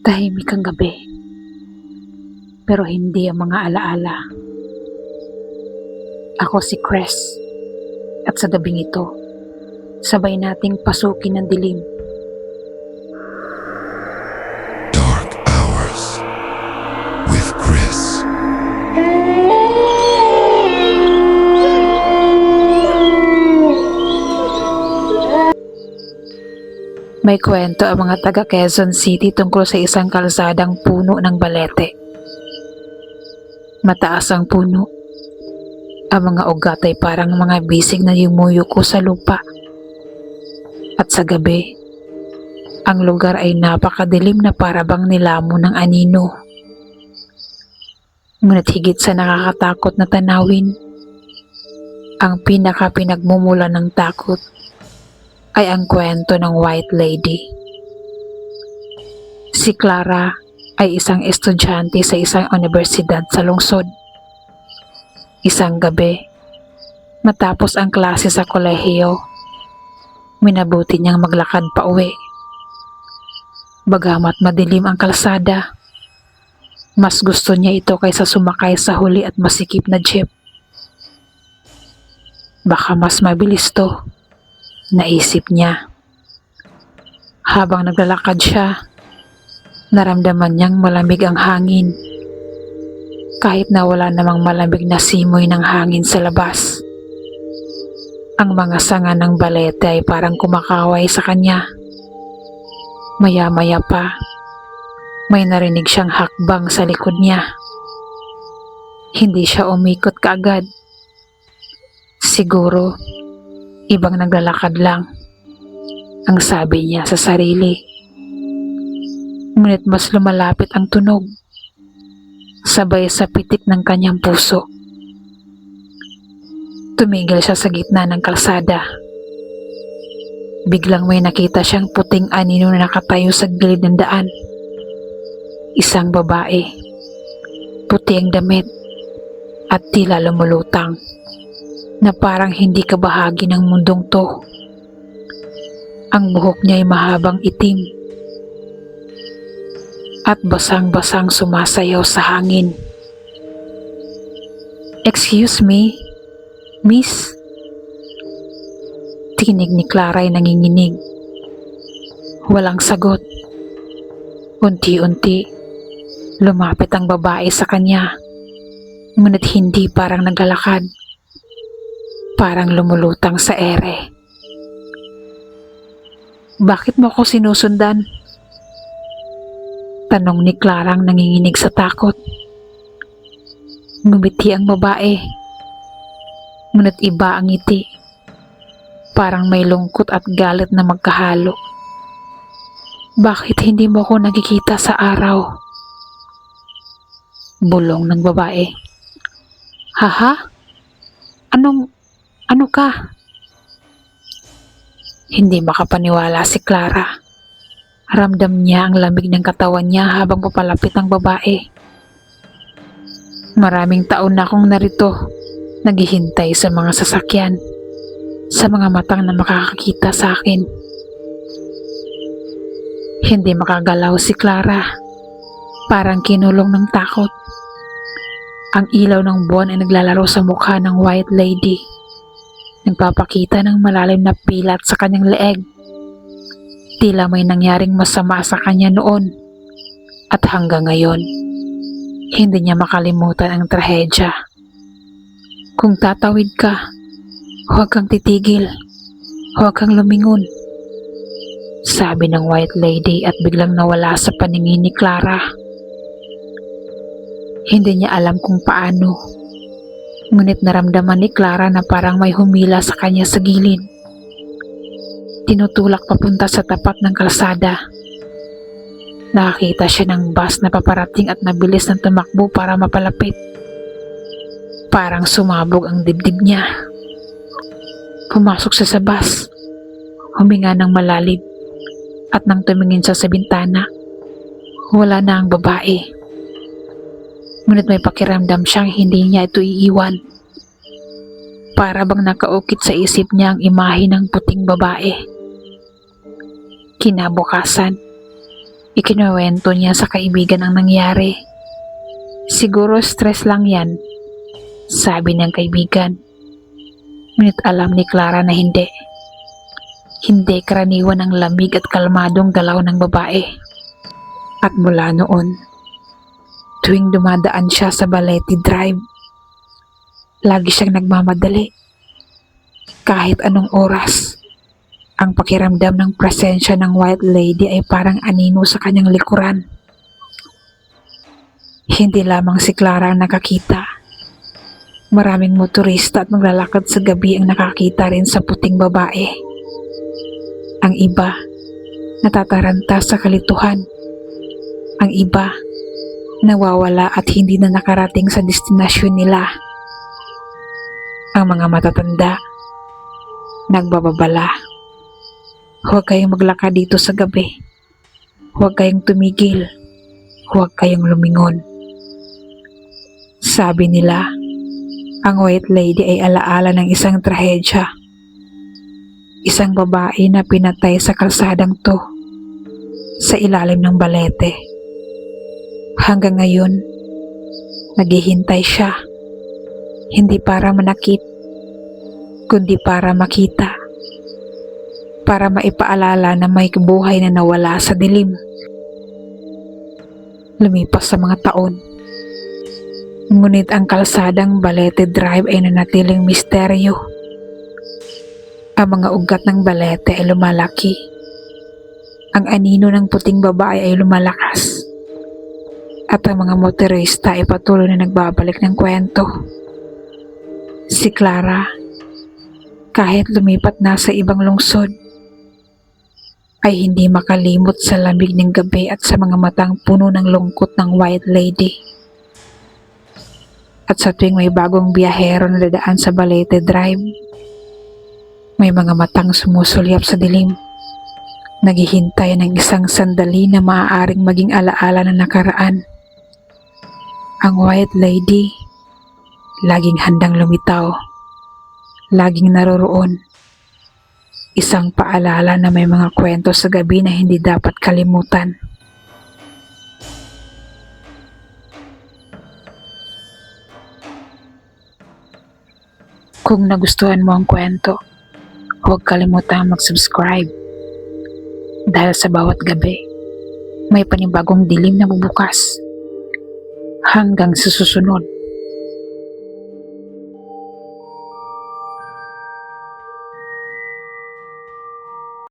Tahimik ang gabi. Pero hindi ang mga alaala. Ako si Chris. At sa gabing ito, sabay nating pasukin ang dilim. May kwento ang mga taga Quezon City tungkol sa isang kalsadang puno ng balete. Mataas ang puno. Ang mga ugat ay parang mga bisig na yumuyuko sa lupa. At sa gabi, ang lugar ay napakadilim na parabang nilamo ng anino. Ngunit higit sa nakakatakot na tanawin, ang pinaka pinagmumula ng takot ay ang kwento ng White Lady. Si Clara ay isang estudyante sa isang universidad sa lungsod. Isang gabi, matapos ang klase sa kolehiyo, minabuti niyang maglakad pa uwi. Bagamat madilim ang kalsada, mas gusto niya ito kaysa sumakay sa huli at masikip na jeep. Baka mas mabilis to naisip niya. Habang naglalakad siya, naramdaman niyang malamig ang hangin. Kahit na wala namang malamig na simoy ng hangin sa labas. Ang mga sanga ng balete ay parang kumakaway sa kanya. Maya-maya pa, may narinig siyang hakbang sa likod niya. Hindi siya umikot kaagad. Siguro, ibang naglalakad lang. Ang sabi niya sa sarili. Ngunit mas lumalapit ang tunog. Sabay sa pitik ng kanyang puso. Tumigil siya sa gitna ng kalsada. Biglang may nakita siyang puting anino na nakatayo sa gilid ng daan. Isang babae. Puti ang damit at tila lumulutang na parang hindi ka bahagi ng mundong to. Ang buhok niya ay mahabang itim at basang-basang sumasayaw sa hangin. Excuse me, miss? Tinig ni Clara ay nanginginig. Walang sagot. Unti-unti, lumapit ang babae sa kanya. Ngunit hindi parang naglalakad parang lumulutang sa ere. Bakit mo ako sinusundan? Tanong ni Clarang nanginginig sa takot. Ngumiti ang babae. Ngunit iba ang ngiti. Parang may lungkot at galit na magkahalo. Bakit hindi mo ako nakikita sa araw? Bulong ng babae. Haha? Anong ano ka? Hindi makapaniwala si Clara. Ramdam niya ang lamig ng katawan niya habang papalapit ang babae. Maraming taon na akong narito, naghihintay sa mga sasakyan, sa mga matang na makakakita sa akin. Hindi makagalaw si Clara. Parang kinulong ng takot. Ang ilaw ng buwan ay naglalaro sa mukha ng white lady nagpapakita ng malalim na pilat sa kanyang leeg. Tila may nangyaring masama sa kanya noon at hanggang ngayon, hindi niya makalimutan ang trahedya. Kung tatawid ka, huwag kang titigil, huwag kang lumingon. Sabi ng white lady at biglang nawala sa paningin ni Clara. Hindi niya alam kung paano Ngunit naramdaman ni Clara na parang may humila sa kanya sa gilid. Tinutulak papunta sa tapat ng kalsada. Nakakita siya ng bus na paparating at nabilis ng tumakbo para mapalapit. Parang sumabog ang dibdib niya. Pumasok siya sa bus. Huminga ng malalim. At nang tumingin siya sa bintana, wala na ang babae. Ngunit may pakiramdam siyang hindi niya ito iiwan. Para bang nakaukit sa isip niya ang imahe ng puting babae. Kinabukasan, Ikinuwento niya sa kaibigan ang nangyari. Siguro stress lang yan, sabi ng kaibigan. Ngunit alam ni Clara na hindi. Hindi karaniwan ang lamig at kalmadong galaw ng babae. At mula noon, tuwing dumadaan siya sa Balete Drive, lagi siyang nagmamadali. Kahit anong oras, ang pakiramdam ng presensya ng white lady ay parang anino sa kanyang likuran. Hindi lamang si Clara ang nakakita. Maraming motorista at maglalakad sa gabi ang nakakita rin sa puting babae. Ang iba, natataranta sa kalituhan. Ang iba, nawawala at hindi na nakarating sa destinasyon nila. Ang mga matatanda, nagbababala. Huwag kayong maglakad dito sa gabi. Huwag kayong tumigil. Huwag kayong lumingon. Sabi nila, ang white lady ay alaala ng isang trahedya. Isang babae na pinatay sa kalsadang to sa ilalim ng balete. Hanggang ngayon, naghihintay siya. Hindi para manakit, kundi para makita. Para maipaalala na may buhay na nawala sa dilim. Lumipas sa mga taon. Ngunit ang kalsadang Balete Drive ay nanatiling misteryo. Ang mga ugat ng balete ay lumalaki. Ang anino ng puting babae ay lumalakas. At ang mga motorista ay patuloy na nagbabalik ng kwento. Si Clara, kahit lumipat na sa ibang lungsod, ay hindi makalimot sa lamig ng gabi at sa mga matang puno ng lungkot ng white lady. At sa tuwing may bagong biyahero na dadaan sa Balete Drive, may mga matang sumusulyap sa dilim. Naghihintay ng isang sandali na maaaring maging alaala ng nakaraan. Ang white lady, laging handang lumitaw. Laging naroroon. Isang paalala na may mga kwento sa gabi na hindi dapat kalimutan. Kung nagustuhan mo ang kwento, huwag kalimutang mag-subscribe. Dahil sa bawat gabi, may panibagong dilim na bubukas. Hanggang sa susunod.